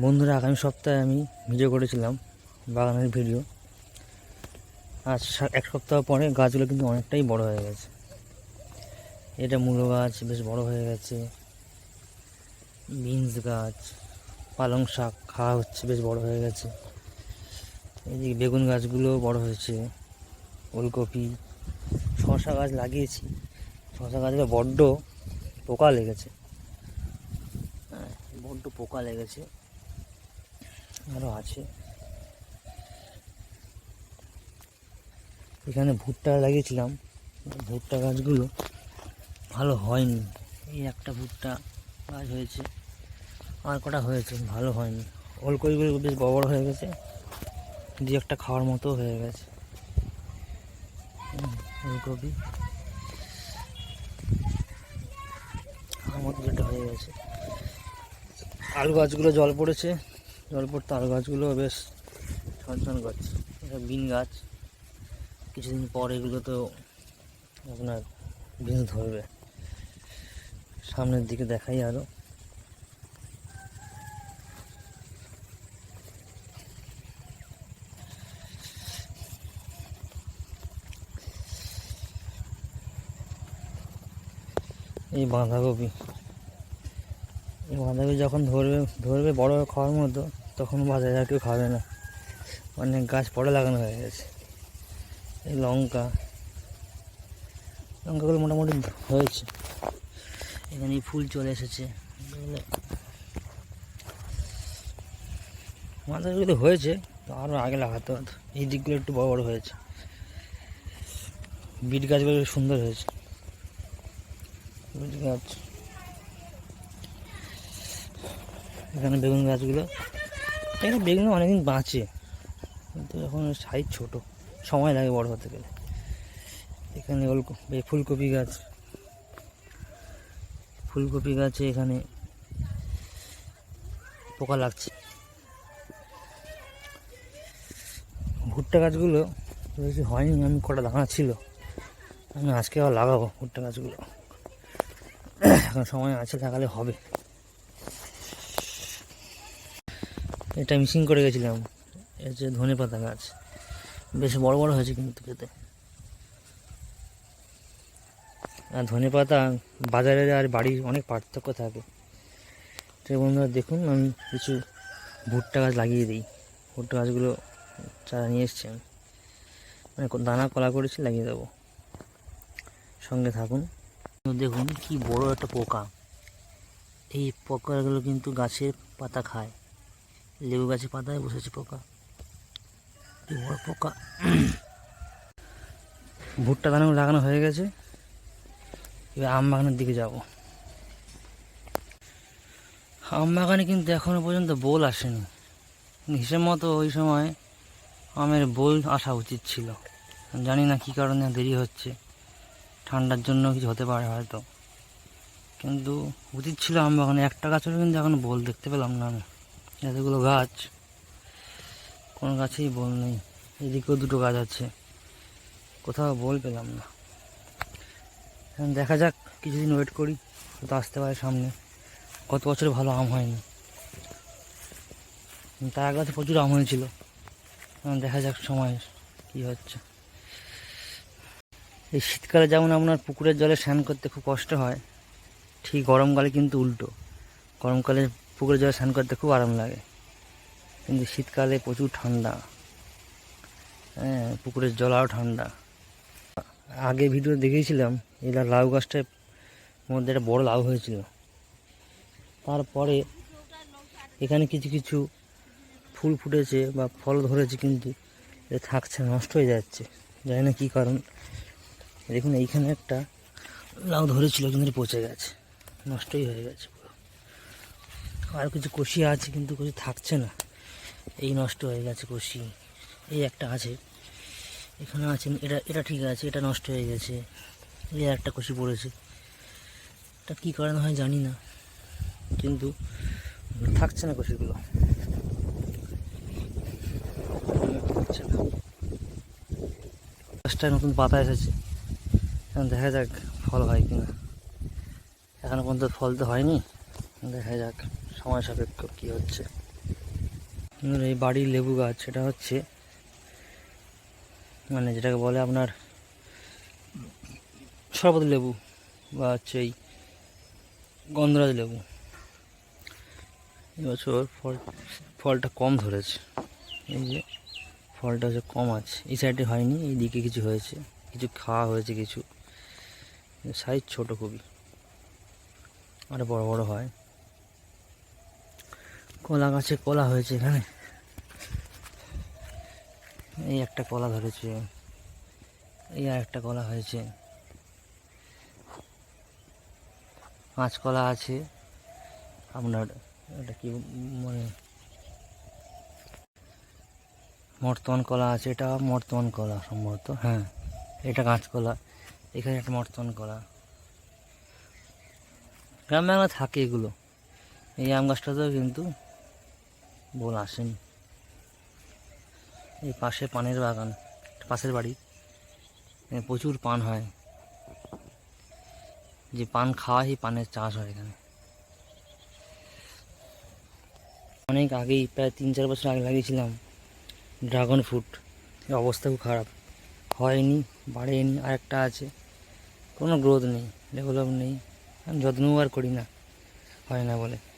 বন্ধুরা, আগামী সপ্তাহে আমি ভিডিও করেছিলাম, বাগানের ভিডিও আজ এক সপ্তাহ পরে গাছগুলো কিন্তু অনেকটাই বড় হয়ে গেছে। এটা মূলো গাছ, বেশ বড় হয়ে গেছে। বিনস গাছ, পালং শাক, খাওয়া হচ্ছে, বেশ বড় হয়ে গেছে। এদিকে বেগুন গাছগুলো বড় হয়েছে। ওলকপি শশা গাছ লাগিয়েছি। শশা গাছগুলো বড্ড পোকা লেগেছে। হ্যাঁ বড্ড পোকা লেগেছে। আরও আছে। এখানে ভুট্টা লাগিয়েছিলাম। ভুট্টা গাছগুলো ভালো হয়নি। এই একটা ভুট্টা গাছ হয়েছে। আর কটা হয়েছে? ভালো হয়নি। ওলকপিগুলো বেশ বড় হয়ে গেছে। দু একটা খাওয়ার মতো হয়ে গেছে। ওলকপি। খাওয়ার মতো যেটা হয়ে গেছে। আলু গাছগুলো জল পড়েছে। জল পড়তে আলু গাছগুলো বেশ ছনছন করছে এটা বিন গাছ। কিছুদিন পর এগুলো তো আপনার বিন ধরবে। সামনের দিকে দেখাই আরও এই বাঁধাকপি। এই বাঁধাকপি যখন ধরবে ধরবে বড় খাওয়ার মতো তখন বাজারে আর কেউ খাবে না। অনেক গাছ পরে লাগানো হয়ে গেছে। এই লঙ্কা। লঙ্কাগুলো মোটামুটি হয়েছে। এখানে ফুল চলে এসেছে। বাঁধাকপিগুলো হয়েছে, তো আরও আগে লাগাতে হতো এই দিকগুলো একটু বড় বড় হয়েছে। বিট গাছগুলো সুন্দর হয়েছে। বিট গাছ। এখানে বেগুন গাছগুলো। এখানে বেগুন অনেকদিন বাঁচে। কিন্তু এখন সাইজ ছোট। সময় লাগে বড় হতে গেলে। এখানে ফুলকপি গাছ। ফুলকপি গাছে এখানে পোকা লাগছে। ভুট্টা গাছগুলো বেশি হয়নি, আমি কটা দানা ছিল। আমি আজকে আবার লাগাবো ভুট্টা গাছগুলো। এখন সময় আছে, লাগালে হবে। এটা মিশিং করে গেছিলাম। এই যে ধনে পাতা গাছ। বেশ বড় বড় হয়েছে কিন্তু খেতে। আর ধনে পাতা বাজারে আর বাড়ির অনেক পার্থক্য থাকে। তো বন্ধুরা দেখুন, আমি কিছু ভুট্টা গাছ লাগিয়ে দিই। ভুট্টা গাছগুলো চারা নিয়ে এসছি আমি। মানে দানা কলা করেছি, লাগিয়ে দেবো। সঙ্গে থাকুন। দেখুন কি বড় একটা পোকা। এই পোকাগুলো কিন্তু গাছের পাতা খায়। লেবু গাছের পাতায় বসেছে পোকা। বড় পোকা। ভুট্টা দানাগুলো লাগানো হয়ে গেছে। এবার আম বাগানের দিকে যাব। আম বাগানে কিন্তু এখনও পর্যন্ত বোল আসেনি। হিসেব মতো ওই সময় আমের বোল আসা উচিত ছিল। জানি না কী কারণে দেরি হচ্ছে। ঠান্ডার জন্য কিছু হতে পারে হয়তো। কিন্তু উচিত ছিল আম বাগানে। একটা গাছেরও কিন্তু এখন বোল দেখতে পেলাম না আমি। এতগুলো গাছ। কোনো গাছেই বল নেই। এদিকেও দুটো গাছ আছে। কোথাও বল পেলাম না। এখন দেখা যাক, কিছুদিন ওয়েট করি, হয়তো আসতে পারে সামনে। গত বছর ভালো আম হয়নি। তার আগে প্রচুর আম হয়েছিল। এখন দেখা যাক সময় কী হচ্ছে। এই শীতকালে যেমন আপনার পুকুরের জলে স্নান করতে খুব কষ্ট হয়, ঠিক গরমকালে কিন্তু উল্টো। গরমকালে পুকুরের জলে স্নান করতে খুব আরাম লাগে। কিন্তু শীতকালে প্রচুর ঠান্ডা। হ্যাঁ পুকুরের জল আরও ঠান্ডা। আগে ভিডিও দেখিয়েছিলাম, এটা লাউ গাছটার মধ্যে একটা বড় লাউ হয়েছিল। তারপরে এখানে কিছু কিছু ফুল ফুটেছে বা ফল ধরেছে, কিন্তু এ থাকছে, নষ্ট হয়ে যাচ্ছে। জানি না কী কারণ। দেখুন, এইখানে একটা লাউ ধরেছিল, কিন্তু পচে গেছে, নষ্টই হয়ে গেছে। আর কিছু কষি আছে, কিন্তু কিছু থাকছে না। এই নষ্ট হয়ে গেছে কষি। এই একটা আছে। এখানে আছে এটা এটা ঠিক আছে, এটা নষ্ট হয়ে গেছে। এই একটা কষি পড়েছে। এটা কী কারণে হয় জানি না। কিন্তু থাকছে না কষিগুলো। গাছটায় নতুন পাতা এসেছে। এখন দেখা যাক ফল হয় কিনা। এখনও পর্যন্ত ফল তো হয়নি। দেখা যাক সময় সাপেক্ষ কী হচ্ছে। এই বাড়ির লেবু গাছ এটা হচ্ছে মানে যেটাকে বলে আপনার শরবত লেবু বা হচ্ছে এই গন্ধরাজ লেবু। এবছর ফল, ফলটা কম ধরেছে। এই যে ফলটা হচ্ছে কম আছে, এই সাইডে হয়নি, এই দিকে কিছু হয়েছে, কিছু খাওয়া হয়েছে কিছু। সাইজ ছোট খুবই, আর বড় বড় হয়। কলা গাছে কলা হয়েছে এখানে। এই একটা কলা ধরেছে। এই আর একটা কলা হয়েছে। পাঁচ কলা আছে। আপনার এটা কি মানে মর্তমান কলা আছে, এটা মর্তমান কলা সম্ভবত হ্যাঁ। এটা কাঁচকলা এখানে একটা মর্তমান কলা। গ্রাম বাংলা থাকে এগুলো। এই আম গাছটাতেও কিন্তু বল আসেনি। এই পাশে পানের বাগান, পাশের বাড়ি। প্রচুর পান হয়। যে পান খাওয়া সেই পানের চাষ হয় এখানে। অনেক আগেই, প্রায় তিন চার বছর আগে লাগিয়েছিলাম ড্রাগন ফ্রুট। এর অবস্থা খুব খারাপ। হয়নি, বাড়েনি আর একটা আছে। কোনো গ্রোথ নেই, ডেভেলপ নেই। আমি যত্নও আর করি না। হয় না বলে।